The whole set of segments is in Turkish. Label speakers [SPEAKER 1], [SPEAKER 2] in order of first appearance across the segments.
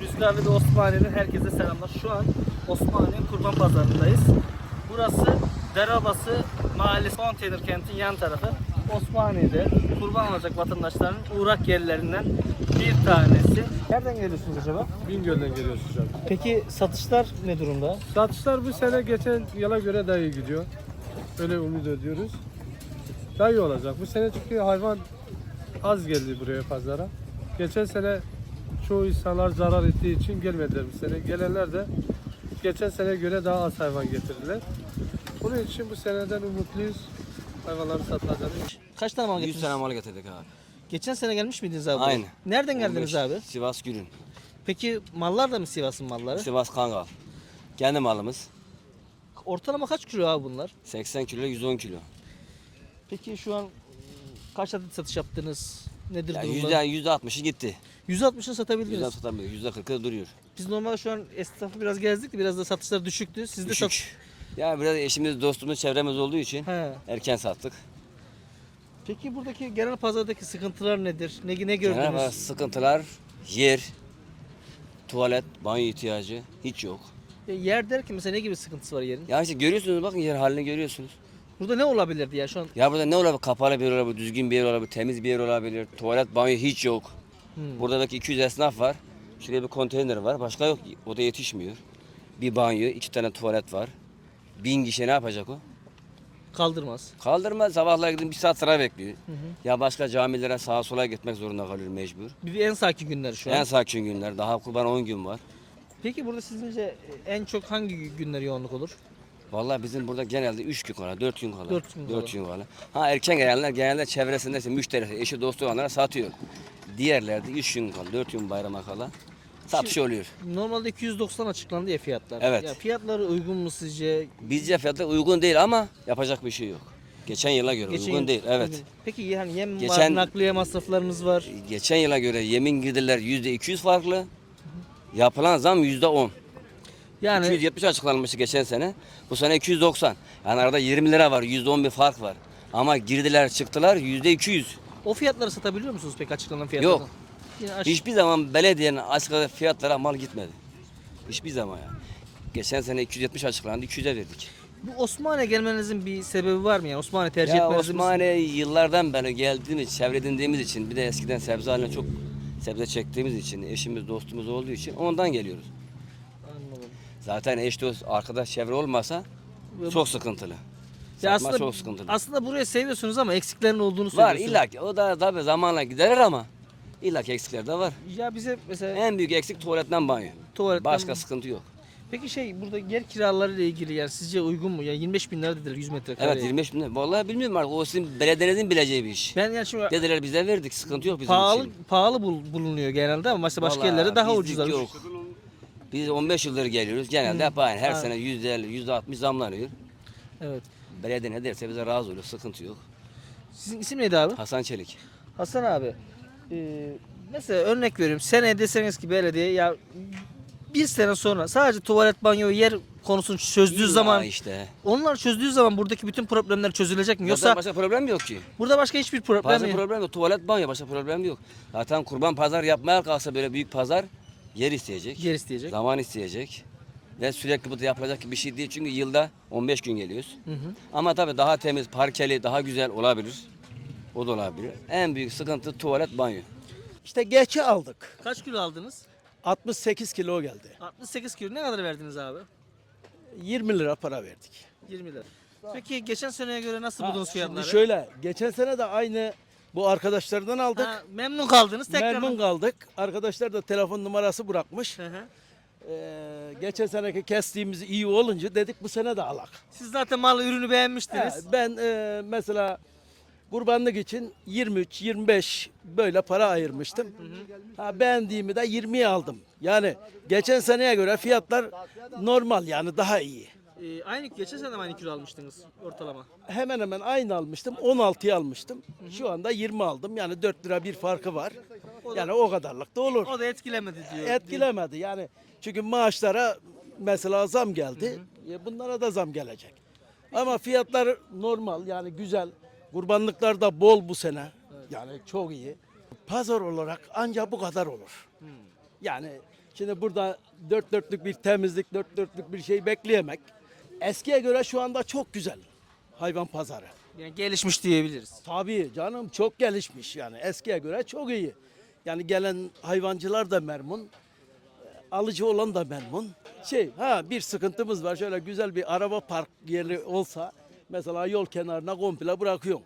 [SPEAKER 1] Rüzgarlı ve Osmaniye'den herkese selamlar. Şu an Osmaniye Kurban Pazarı'ndayız. Burası Derabası Mahallesi konteyner kentin yan tarafı. Osmaniye'de kurban alacak vatandaşların uğrak yerlerinden bir tanesi. Nereden geliyorsunuz acaba?
[SPEAKER 2] Bingöl'den geliyoruz hocam.
[SPEAKER 1] Peki satışlar ne durumda?
[SPEAKER 2] Satışlar bu sene geçen yıla göre daha iyi gidiyor. Öyle umut ediyoruz. Daha iyi olacak. Bu sene çünkü hayvan az geldi buraya pazara. Geçen sene çoğu insanlar zarar ettiği için gelmediler bu sene. Gelenler de geçen sene göre daha az hayvan getirdiler. Bunun için bu seneden umutluyuz. Hayvanları satılacağını.
[SPEAKER 1] Kaç tane mal
[SPEAKER 3] 100
[SPEAKER 1] getirdiniz?
[SPEAKER 3] tane mal getirdik abi.
[SPEAKER 1] Geçen sene gelmiş miydiniz abi?
[SPEAKER 3] Aynı.
[SPEAKER 1] Nereden geldiniz
[SPEAKER 3] 15
[SPEAKER 1] abi?
[SPEAKER 3] Sivas Gürün.
[SPEAKER 1] Peki mallar da mı Sivas'ın malları?
[SPEAKER 3] Sivas Kangal. Kendi malımız.
[SPEAKER 1] Ortalama kaç kilo abi bunlar?
[SPEAKER 3] 80 kilo 110 kilo.
[SPEAKER 1] Peki şu an kaç adet satış yaptınız? Nedir
[SPEAKER 3] Yani
[SPEAKER 1] durumda?
[SPEAKER 3] yüzde, yüzde 60'ı gitti.
[SPEAKER 1] 160'ını satabildiniz.
[SPEAKER 3] Yüzde satabiliyor. Yüzde 40'ı duruyor.
[SPEAKER 1] Biz normalde şu an esnafı biraz gezdik de biraz da satışlar düşüktü. Siz de sat...
[SPEAKER 3] Düşük. Ya biraz eşimiz, dostumuz, çevremiz olduğu için
[SPEAKER 1] He.
[SPEAKER 3] erken sattık.
[SPEAKER 1] Peki buradaki genel pazardaki sıkıntılar nedir? Ne, ne
[SPEAKER 3] Genel
[SPEAKER 1] gördünüz?
[SPEAKER 3] olarak sıkıntılar yer, tuvalet, banyo ihtiyacı hiç yok.
[SPEAKER 1] E, yer derken mesela ne gibi sıkıntısı var yerin?
[SPEAKER 3] Ya işte görüyorsunuz bakın yer halini görüyorsunuz.
[SPEAKER 1] Burada ne olabilirdi ya şu an?
[SPEAKER 3] Ya burada ne olabilir? Kapalı bir yer olabilir, düzgün bir yer olabilir, temiz bir yer olabilir. Tuvalet, banyo hiç yok.
[SPEAKER 1] Hmm.
[SPEAKER 3] Burada belki 200 esnaf var. Şuraya bir konteyner var. Başka yok. O da yetişmiyor. Bir banyo, iki tane tuvalet var. Bin kişi ne yapacak o?
[SPEAKER 1] Kaldırmaz.
[SPEAKER 3] Kaldırma sabahlar gidin bir saat sıra bekliyor. Ya başka camilere sağa sola gitmek zorunda kalıyor mecbur.
[SPEAKER 1] Bir en sakin günler şu an.
[SPEAKER 3] En sakin günler. Daha kurban 10 gün var.
[SPEAKER 1] Peki burada sizce en çok hangi günler yoğunluk olur?
[SPEAKER 3] Vallahi bizim burada genelde 3 gün kala, 4 gün kala.
[SPEAKER 1] Dört gün
[SPEAKER 3] dört gün kala. Ha erken gelenler genelde çevresinde işte müşteri, eşi dostu olanlara satıyor. Diğerleri de 3 gün kala, 4 gün bayrama kala satış oluyor.
[SPEAKER 1] Normalde 290 açıklandı ya fiyatlar.
[SPEAKER 3] Evet.
[SPEAKER 1] Ya fiyatları uygun mu sizce?
[SPEAKER 3] Bizce fiyatlar uygun değil ama yapacak bir şey yok. Geçen yıla göre
[SPEAKER 1] Geçen
[SPEAKER 3] uygun
[SPEAKER 1] yıl-
[SPEAKER 3] değil. Evet.
[SPEAKER 1] uygun. Peki yani yem var,
[SPEAKER 3] Geçen-
[SPEAKER 1] nakliye masraflarınız var.
[SPEAKER 3] Geçen yıla göre yemin giderler yüzde 200 farklı. Yapılan zam yüzde 10.
[SPEAKER 1] Yani
[SPEAKER 3] 270 açıklanmıştı geçen sene. Bu sene 290. Yani arada 20 lira var. Yüzde 10 bir fark var. Ama girdiler çıktılar yüzde 200.
[SPEAKER 1] o fiyatları satabiliyor musunuz peki açıklanan fiyatlardan?
[SPEAKER 3] Yok.
[SPEAKER 1] Yine aş-
[SPEAKER 3] Hiçbir zaman belediyenin açıkladığı fiyatlara mal gitmedi. Hiçbir zaman yani. Geçen sene 270 açıklandı 200'e verdik.
[SPEAKER 1] Bu Osmaniye gelmenizin bir sebebi var mı yani? Osmaniye tercih
[SPEAKER 3] Ya
[SPEAKER 1] etmenizin bir-
[SPEAKER 3] Osmaniye yıllardan beri geldiğimiz, çevredindiğimiz için bir de eskiden sebze haline çok sebze çektiğimiz için, eşimiz dostumuz olduğu için ondan geliyoruz. Zaten eş dost, arkadaş çevre olmasa çok sıkıntılı.
[SPEAKER 1] Ya
[SPEAKER 3] Satma
[SPEAKER 1] aslında,
[SPEAKER 3] çok sıkıntılı.
[SPEAKER 1] aslında burayı seviyorsunuz ama eksiklerin olduğunu
[SPEAKER 3] var
[SPEAKER 1] söylüyorsunuz.
[SPEAKER 3] illa ki o da tabii zamanla giderir ama illa ki eksikler de var.
[SPEAKER 1] Ya bize mesela
[SPEAKER 3] En büyük eksik tuvaletten banyo.
[SPEAKER 1] tuvaletten...
[SPEAKER 3] Başka sıkıntı yok.
[SPEAKER 1] Peki şey burada yer kiraları ile ilgili yani sizce uygun mu? Yani 25 bin lira dediler 100 metrekare.
[SPEAKER 3] Evet 25 bin lira. Vallahi bilmiyorum artık o sizin belediyenizin bileceği bir iş.
[SPEAKER 1] Ben yani şimdi
[SPEAKER 3] Dediler bize verdik sıkıntı yok bizim
[SPEAKER 1] pahalı
[SPEAKER 3] için.
[SPEAKER 1] pahalı bul- bulunuyor genelde ama mesela başka
[SPEAKER 3] Vallahi
[SPEAKER 1] yerlerde daha
[SPEAKER 3] bizlik
[SPEAKER 1] ucuzlar.
[SPEAKER 3] Yok. Biz 15 yıldır geliyoruz. Genelde hep aynı. Her
[SPEAKER 1] Evet.
[SPEAKER 3] sene %50, %60 zamlanıyor.
[SPEAKER 1] Evet.
[SPEAKER 3] Belediye ne derse bize razı oluyor. Sıkıntı yok.
[SPEAKER 1] Sizin isim neydi abi?
[SPEAKER 3] Hasan Çelik.
[SPEAKER 1] Hasan abi. e, mesela örnek veriyorum. Seneye deseniz ki belediye ya bir sene sonra sadece tuvalet banyo yer konusunu çözdüğü
[SPEAKER 3] İlla
[SPEAKER 1] zaman
[SPEAKER 3] işte.
[SPEAKER 1] onlar çözdüğü zaman buradaki bütün problemler çözülecek mi?
[SPEAKER 3] Yoksa
[SPEAKER 1] Yoksa
[SPEAKER 3] başka problem yok ki.
[SPEAKER 1] burada başka hiçbir problem
[SPEAKER 3] Başka
[SPEAKER 1] yok.
[SPEAKER 3] problem yok. Tuvalet banyo başka problem yok. Zaten kurban pazar yapmaya kalksa böyle büyük pazar yer isteyecek.
[SPEAKER 1] Yer isteyecek.
[SPEAKER 3] Zaman isteyecek. Ve sürekli bu da yapılacak bir şey değil. Çünkü yılda 15 gün geliyoruz.
[SPEAKER 1] Hı hı.
[SPEAKER 3] Ama tabii daha temiz, parkeli, daha güzel olabilir. O da olabilir. En büyük sıkıntı tuvalet, banyo.
[SPEAKER 4] İşte geçi aldık.
[SPEAKER 1] Kaç kilo aldınız?
[SPEAKER 4] 68 kilo geldi.
[SPEAKER 1] 68 kilo. Ne kadar verdiniz abi?
[SPEAKER 4] 20 lira para verdik.
[SPEAKER 1] 20 lira. Peki geçen seneye göre nasıl buldunuz
[SPEAKER 4] Şimdi
[SPEAKER 1] fiyatları?
[SPEAKER 4] şöyle, geçen sene de aynı bu arkadaşlardan aldık.
[SPEAKER 1] Ha, memnun kaldınız tekrar.
[SPEAKER 4] Memnun kaldık. Arkadaşlar da telefon numarası bırakmış.
[SPEAKER 1] Hı hı.
[SPEAKER 4] Ee, geçen seneki kestiğimiz iyi olunca dedik bu sene de alak.
[SPEAKER 1] Siz zaten mal ürünü beğenmiştiniz.
[SPEAKER 4] He, ben e, mesela kurbanlık için 23-25 böyle para ayırmıştım. Ha, beğendiğimi de 20'ye aldım. Yani geçen seneye göre fiyatlar normal yani daha iyi.
[SPEAKER 1] Ee, aynı geçen sene aynı kilo almıştınız ortalama?
[SPEAKER 4] hemen hemen aynı almıştım. 16'ya almıştım. Şu anda 20 aldım. Yani 4 lira bir farkı var. Yani o kadarlık da olur.
[SPEAKER 1] O da etkilemedi diyor.
[SPEAKER 4] Etkilemedi yani. Çünkü maaşlara mesela zam geldi. E, Bunlara da zam gelecek. Ama fiyatlar normal yani güzel. Kurbanlıklar da bol bu sene. Yani çok iyi. Pazar olarak ancak bu kadar olur. Yani Şimdi burada dört dörtlük bir temizlik, dört dörtlük bir şey bekleyemek. Eskiye göre şu anda çok güzel hayvan pazarı.
[SPEAKER 1] Yani gelişmiş diyebiliriz.
[SPEAKER 4] Tabii canım çok gelişmiş yani eskiye göre çok iyi. Yani gelen hayvancılar da memnun, alıcı olan da memnun. Şey ha bir sıkıntımız var şöyle güzel bir araba park yeri olsa mesela yol kenarına komple bırakıyorum.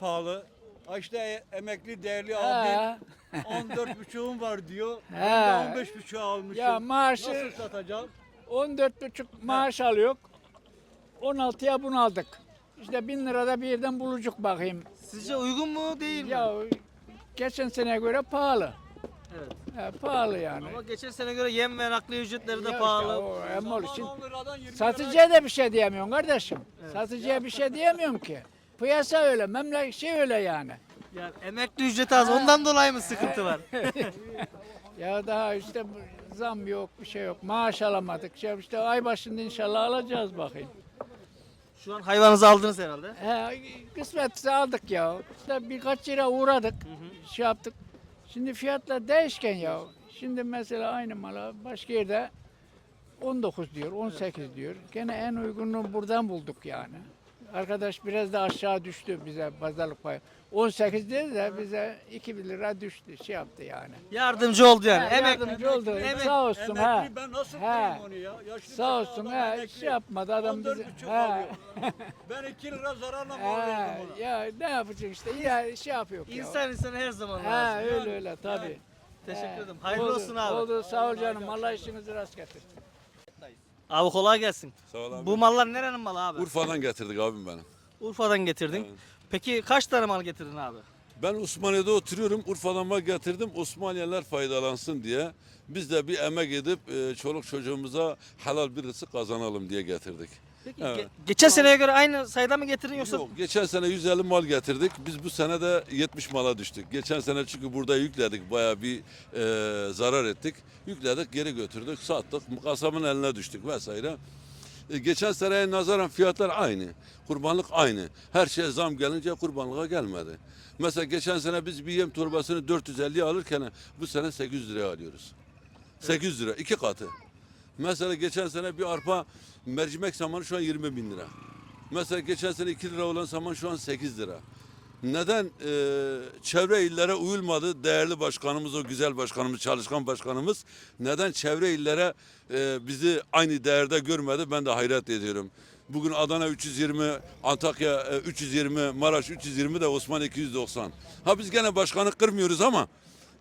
[SPEAKER 5] pahalı. Ha İşte e- emekli değerli
[SPEAKER 6] He.
[SPEAKER 5] abi 14 buçuğum var diyor. Ben de 15 buçuğa almışım.
[SPEAKER 6] Ya maaşı
[SPEAKER 5] Nasıl satacağım?
[SPEAKER 6] 14 buçuk maaş alıyor. 16'ya bunu aldık. İşte bin lirada bir yerden bulacak bakayım.
[SPEAKER 1] Sizce uygun mu değil mi?
[SPEAKER 6] Ya geçen seneye göre pahalı.
[SPEAKER 1] Evet.
[SPEAKER 6] He, pahalı yani.
[SPEAKER 1] Ama geçen sene göre yem ve nakliye ücretleri de
[SPEAKER 6] Ya
[SPEAKER 1] pahalı.
[SPEAKER 6] işte o emol için.
[SPEAKER 5] 10 liradan 20 liraya
[SPEAKER 6] Satıcıya da bir şey diyemiyorsun kardeşim. Satıcıya bir şey diyemiyorum ki. Piyasa öyle, memleket şey öyle yani.
[SPEAKER 1] Yani emekli ücreti az ondan dolayı mı sıkıntı var?
[SPEAKER 6] Ya daha işte bu zam yok, bir şey yok. Maaş alamadık. Şey işte ay başında inşallah alacağız bakayım.
[SPEAKER 1] Şu an hayvanınızı aldınız herhalde.
[SPEAKER 6] He, kısmetse aldık ya. İşte birkaç yere uğradık. Şey yaptık. Şimdi fiyatlar değişken ya. Şimdi mesela aynı mala başka yerde 19 diyor, 18 diyor. Gene en uygununu buradan bulduk yani. Arkadaş biraz da aşağı düştü bize pazarlık payı. 18 dedi de bize 2 lira düştü. Şey yaptı yani.
[SPEAKER 1] Yardımcı oldu yani.
[SPEAKER 6] He,
[SPEAKER 1] Emek,
[SPEAKER 6] yardımcı oldu.
[SPEAKER 1] emek-
[SPEAKER 6] Sağ olsun ha.
[SPEAKER 5] Emekli ben nasıl
[SPEAKER 6] He.
[SPEAKER 5] onu ya? Yaşlı
[SPEAKER 6] Sağ olsun ha.
[SPEAKER 5] emekli.
[SPEAKER 6] Şey yapmadı adam
[SPEAKER 5] 14
[SPEAKER 6] bize. He.
[SPEAKER 5] Ben 2 lira zararla
[SPEAKER 6] He,
[SPEAKER 5] verdim ona.
[SPEAKER 6] ya ne yapacak işte ya şey yapıyor. ya.
[SPEAKER 1] İnsan insana her zaman
[SPEAKER 6] Ha
[SPEAKER 1] lazım.
[SPEAKER 6] öyle öyle tabii.
[SPEAKER 1] Teşekkür
[SPEAKER 6] He.
[SPEAKER 1] ederim. Hayırlı
[SPEAKER 6] Oldu,
[SPEAKER 1] olsun abi.
[SPEAKER 6] Oldu sağ ol canım. Allah işinizi rast getirsin.
[SPEAKER 1] Abi kolay gelsin.
[SPEAKER 7] Sağ ol abi.
[SPEAKER 1] Bu mallar nerenin malı abi?
[SPEAKER 7] Urfa'dan getirdik abim benim.
[SPEAKER 1] Urfa'dan getirdin. Peki kaç tane mal getirdin abi?
[SPEAKER 7] Ben Osmaniye'de oturuyorum. Urfa'dan mal getirdim. Osmaniyeler faydalansın diye. Biz de bir emek edip e, çoluk çocuğumuza helal bir rızık kazanalım diye getirdik.
[SPEAKER 1] Peki
[SPEAKER 7] Evet.
[SPEAKER 1] ge- geçen seneye göre aynı sayıda mı getirdin yoksa?
[SPEAKER 7] Yok, geçen sene 150 mal getirdik. Biz bu sene de 70 mala düştük. Geçen sene çünkü burada yükledik. Bayağı bir e, zarar ettik. Yükledik, geri götürdük, sattık. Kasabın eline düştük vesaire. E, geçen seneye nazaran fiyatlar aynı. Kurbanlık aynı. Her şeye zam gelince kurbanlığa gelmedi. Mesela geçen sene biz bir yem torbasını 450 alırken bu sene 800 liraya alıyoruz. 800 lira, iki katı. Mesela geçen sene bir arpa mercimek samanı şu an 20 bin lira. Mesela geçen sene 2 lira olan saman şu an 8 lira. Neden e, çevre illere uyulmadı? Değerli başkanımız, o güzel başkanımız, çalışkan başkanımız neden çevre illere e, bizi aynı değerde görmedi? Ben de hayret ediyorum. Bugün Adana 320, Antakya e, 320, Maraş 320 de Osman 290. Ha biz gene başkanı kırmıyoruz ama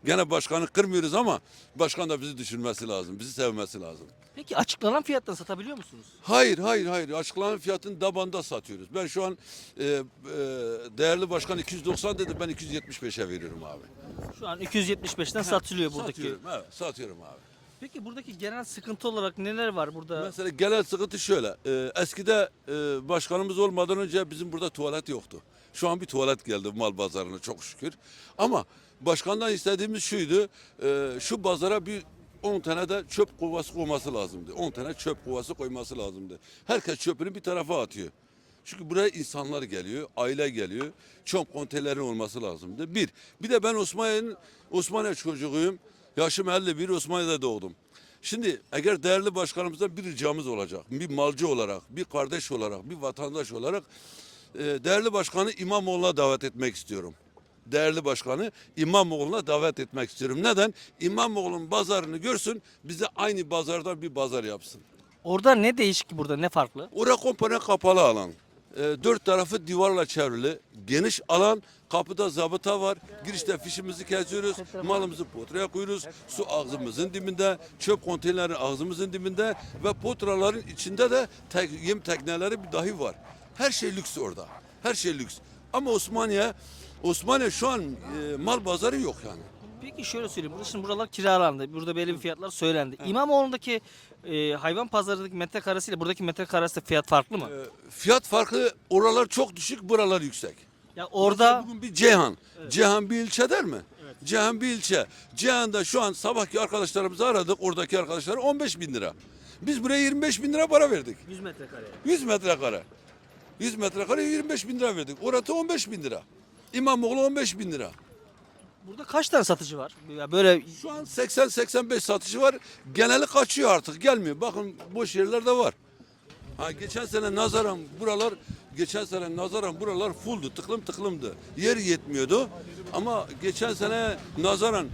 [SPEAKER 7] gene başkanı kırmıyoruz ama başkan da bizi düşünmesi lazım, bizi sevmesi lazım.
[SPEAKER 1] Peki açıklanan fiyattan satabiliyor musunuz?
[SPEAKER 7] Hayır, hayır, hayır. Açıklanan fiyatın dabanda satıyoruz. Ben şu an e, e, değerli başkan 290 dedi, ben 275'e veriyorum abi.
[SPEAKER 1] Şu an 275'ten satılıyor buradaki.
[SPEAKER 7] Satıyorum, evet, satıyorum abi.
[SPEAKER 1] Peki buradaki genel sıkıntı olarak neler var burada?
[SPEAKER 7] Mesela genel sıkıntı şöyle. e, eskide e, başkanımız olmadan önce bizim burada tuvalet yoktu. Şu an bir tuvalet geldi mal pazarına çok şükür. Ama başkandan istediğimiz şuydu. e, şu pazara bir 10 tane de çöp kovası koyması lazımdı. 10 tane çöp kovası koyması lazımdı. Herkes çöpünü bir tarafa atıyor. Çünkü buraya insanlar geliyor, aile geliyor. Çöp konteynerin olması lazımdı. Bir. Bir de ben Osmaniye'nin Osmaniye çocuğuyum. Yaşım 51, Osmaniye'de doğdum. Şimdi eğer değerli başkanımızdan bir ricamız olacak. Bir malcı olarak, bir kardeş olarak, bir vatandaş olarak değerli başkanı İmamoğlu'na davet etmek istiyorum. Değerli başkanı İmamoğlu'na davet etmek istiyorum. Neden? İmamoğlu'nun pazarını görsün, bize aynı pazardan bir pazar yapsın.
[SPEAKER 1] Orada ne değişik ki burada ne farklı?
[SPEAKER 7] Orada komple kapalı alan. E, dört tarafı divarla çevrili. Geniş alan. Kapıda zabıta var. Girişte fişimizi kesiyoruz. Malımızı potraya koyuyoruz. Su ağzımızın dibinde. Çöp konteynerin ağzımızın dibinde. Ve potraların içinde de tek, yem tekneleri bir dahi var. Her şey lüks orada. Her şey lüks. Ama Osmaniye Osmaniye şu an e, mal pazarı yok yani.
[SPEAKER 1] Peki şöyle söyleyeyim. Burada şimdi buralar kiralandı. Burada belli bir fiyatlar söylendi. İmamoğlu'ndaki e, hayvan pazarındaki metrekaresi ile buradaki metrekaresi fiyat farklı mı?
[SPEAKER 7] E, fiyat farkı oralar çok düşük, buralar yüksek.
[SPEAKER 1] Ya orada
[SPEAKER 7] Bugün bir Ceyhan. Ceyhan bir ilçe der mi? Ceyhan bir ilçe. Ceyhan'da şu an sabahki arkadaşlarımızı aradık. Oradaki arkadaşlar 15 bin lira. Biz buraya 25 bin lira para verdik.
[SPEAKER 1] 100 metrekare.
[SPEAKER 7] 100 metrekare. 100 metrekare 25 bin lira verdik. Orası 15 bin lira. İmamoğlu 15 bin lira.
[SPEAKER 1] Burada kaç tane satıcı var? Ya böyle
[SPEAKER 7] Şu an 80-85 satışı var. Geneli kaçıyor artık gelmiyor. Bakın boş yerler de var. Ha, geçen sene nazaran buralar geçen sene nazaran buralar fulldu. Tıklım tıklımdı. Yer yetmiyordu. Ama geçen sene nazaran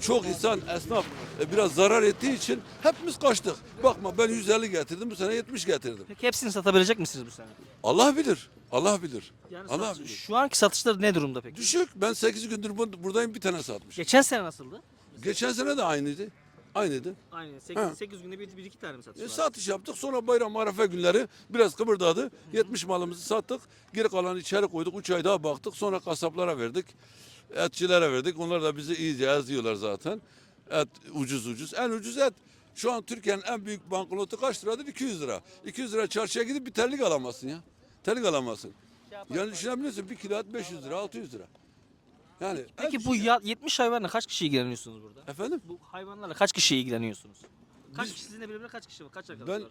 [SPEAKER 7] çok insan esnaf e, biraz zarar ettiği için hepimiz kaçtık. Bakma ben 150 getirdim bu sene 70 getirdim.
[SPEAKER 1] peki hepsini satabilecek misiniz bu sene?
[SPEAKER 7] Allah bilir. Allah bilir.
[SPEAKER 1] Yani
[SPEAKER 7] Allah
[SPEAKER 1] satış-
[SPEAKER 7] bilir.
[SPEAKER 1] şu anki satışlar ne durumda peki?
[SPEAKER 7] Düşük. Ben 8 gündür bu- buradayım bir tane satmışım.
[SPEAKER 1] Geçen sene nasıldı?
[SPEAKER 7] Geçen sene de aynıydı. Aynıydı.
[SPEAKER 1] Aynı.
[SPEAKER 7] Ha.
[SPEAKER 1] 8, günde bir, bir iki tane mi satış
[SPEAKER 7] E, satış yaptık. Sonra bayram arefe günleri biraz kıpırdadı. 70 malımızı sattık. Geri kalanı içeri koyduk. 3 ay daha baktık. Sonra kasaplara verdik. Etçilere verdik. Onlar da bizi iyice eziyorlar zaten. Et ucuz ucuz. En ucuz et. Şu an Türkiye'nin en büyük banknotu kaç liradır? 200 lira. 200 lira çarşıya gidip bir terlik alamazsın ya. Terlik alamazsın. Yani düşünebiliyorsun bir kilo et 500 lira 600 lira. Yani
[SPEAKER 1] Peki bu ya, 70 hayvanla kaç kişi ilgileniyorsunuz burada?
[SPEAKER 7] efendim
[SPEAKER 1] Bu hayvanlarla kaç kişi ilgileniyorsunuz? Kaç
[SPEAKER 7] Biz-
[SPEAKER 1] kişi sizinle birlikte kaç kişi var? Kaç arkadaş
[SPEAKER 7] Ben
[SPEAKER 1] var?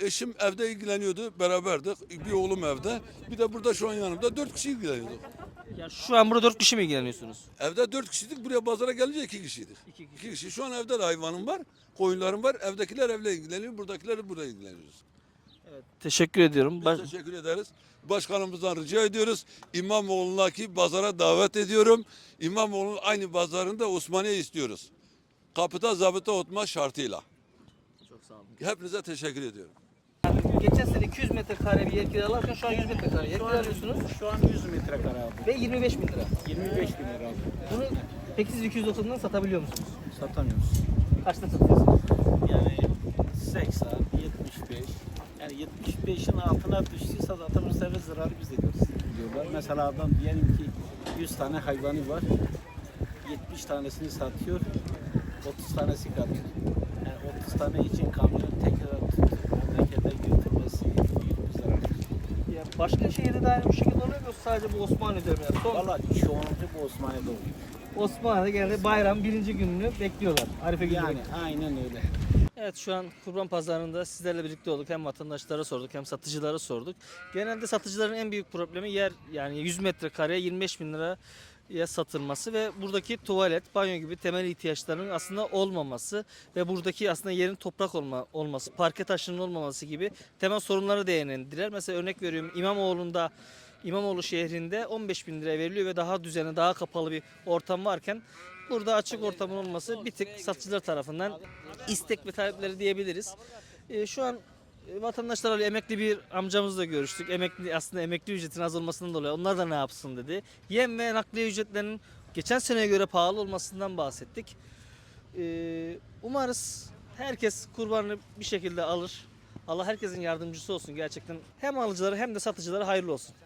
[SPEAKER 7] e, eşim evde ilgileniyordu, beraberdik. Bir oğlum evde. Bir de burada şu an yanımda dört kişi ilgileniyorduk.
[SPEAKER 1] Ya şu an burada 4 kişi mi ilgileniyorsunuz?
[SPEAKER 7] Evde dört kişiydik, buraya pazara gelince iki kişiydik.
[SPEAKER 1] İki kişi.
[SPEAKER 7] İki kişi. Şu an evde de hayvanım var, koyunlarım var. Evdekiler evle ilgileniyor, buradakiler burada ilgileniyoruz.
[SPEAKER 1] Teşekkür ediyorum.
[SPEAKER 7] Biz
[SPEAKER 1] Baş-
[SPEAKER 7] teşekkür ederiz. Başkanımızdan rica ediyoruz. İmamoğlu'ndaki pazara davet ediyorum. İmamoğlu'nun aynı pazarında Osmaniye istiyoruz. Kapıda zabıta oturma şartıyla.
[SPEAKER 1] Çok sağ olun.
[SPEAKER 7] Hepinize teşekkür ediyorum.
[SPEAKER 1] Geçen sene 200 metrekare bir yer kiralarken şu an 100 metrekare yer kiralıyorsunuz
[SPEAKER 8] Şu an 100 metrekare aldım.
[SPEAKER 1] ve 25 bin lira.
[SPEAKER 8] 25 bin lira aldım.
[SPEAKER 1] Bunu peki siz 290'dan satabiliyor musunuz?
[SPEAKER 8] Satamıyoruz.
[SPEAKER 1] Kaçta satıyorsunuz?
[SPEAKER 8] Yani 80, 75. Yani 75'in altına düştüyse zaten bu sefer zararı biz ediyoruz diyorlar. Mesela adam diyelim ki 100 tane hayvanı var. 70 tanesini satıyor. 30 tanesi kalıyor. Yani 30 tane için kamyon tekrar tutup memlekete götürmesi büyük bir zarar.
[SPEAKER 1] Ya başka şehirde de aynı bu şekilde oluyor mu sadece bu Osmanlı diyorum ya. Son
[SPEAKER 8] Valla çoğunlukla bu Osmaniye'de oluyor.
[SPEAKER 1] Osmanlı'da genelde bayram birinci gününü bekliyorlar. Arife günü
[SPEAKER 8] Yani aynen öyle.
[SPEAKER 1] Evet şu an kurban pazarında sizlerle birlikte olduk. Hem vatandaşlara sorduk hem satıcılara sorduk. Genelde satıcıların en büyük problemi yer yani 100 metrekareye 25 bin liraya satılması ve buradaki tuvalet, banyo gibi temel ihtiyaçların aslında olmaması ve buradaki aslında yerin toprak olma, olması, parke taşının olmaması gibi temel sorunları değinendiler. Mesela örnek veriyorum İmamoğlu'nda İmamoğlu şehrinde 15 bin liraya veriliyor ve daha düzenli, daha kapalı bir ortam varken burada açık ortamın olması bir tık satıcılar tarafından istek ve talepleri diyebiliriz. Ee, şu an vatandaşlarla emekli bir amcamızla görüştük. Emekli aslında emekli ücretin az olmasından dolayı onlar da ne yapsın dedi. Yem ve nakliye ücretlerinin geçen seneye göre pahalı olmasından bahsettik. Ee, umarız herkes kurbanını bir şekilde alır. Allah herkesin yardımcısı olsun gerçekten. Hem alıcıları hem de satıcıları hayırlı olsun.